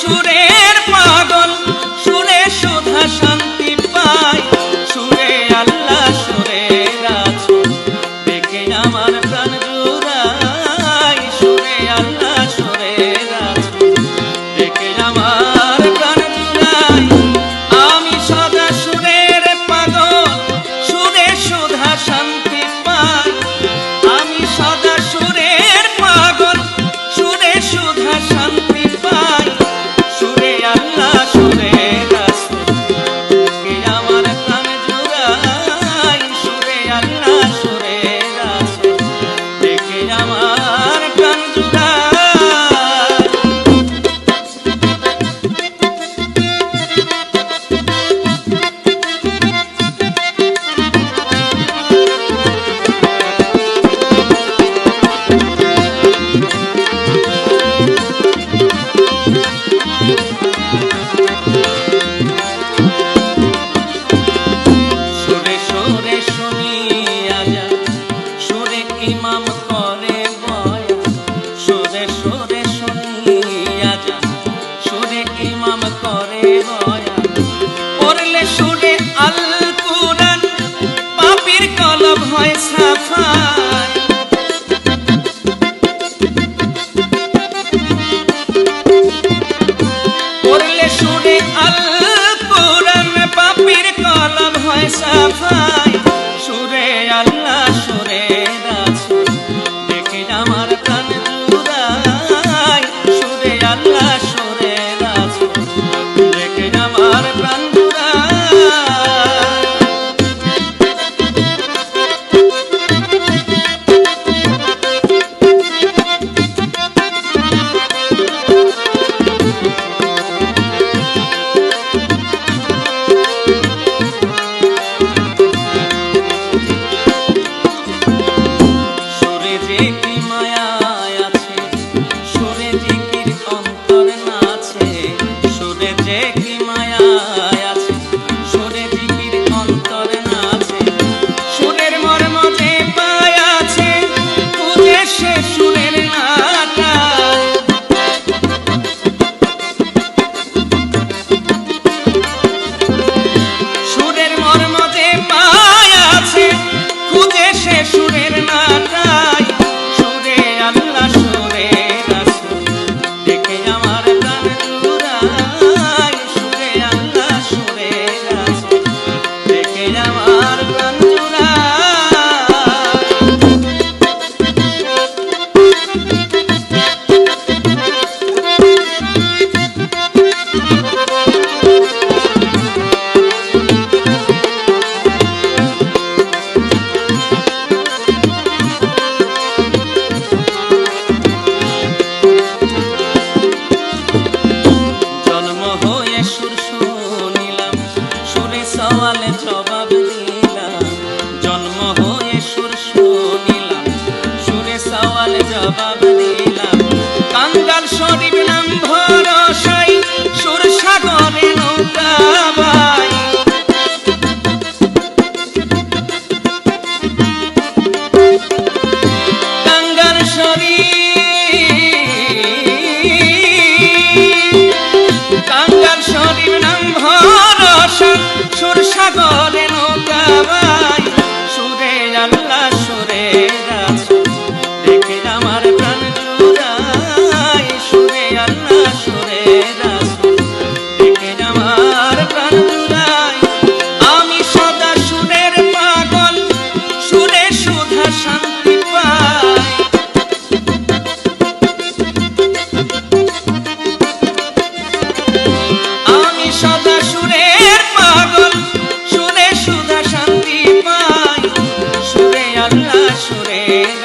সুরের পাগল, সুরে সুধা শান্তি পায় সুরে আল্লাহ, সুরে রাসূল, দেখে আমার প্রাণ জুড়ায় সুরে আল্লাহ, সুরে রাসূল, দেখে আমার প্রাণ জুড়ায় আমি সদা সুরের পাগল, সুরে সুধা শান্তি পাই। আমি সদা সুরের পাগল, সুরে সুধা শান্তি सफा সুরে যে কি মায়া আছে? সুরে সুরের মর্ম যে পায় আছে। খুঁজে সে সুরের জবাব দিলাম কাঙ্গাল শরীফ নাম নৌকা বাই। কাঙ্গাল শরীফ, কাঙ্গাল শরীর নাম ভরসা সুর সাগরে নৌকা বাই। 게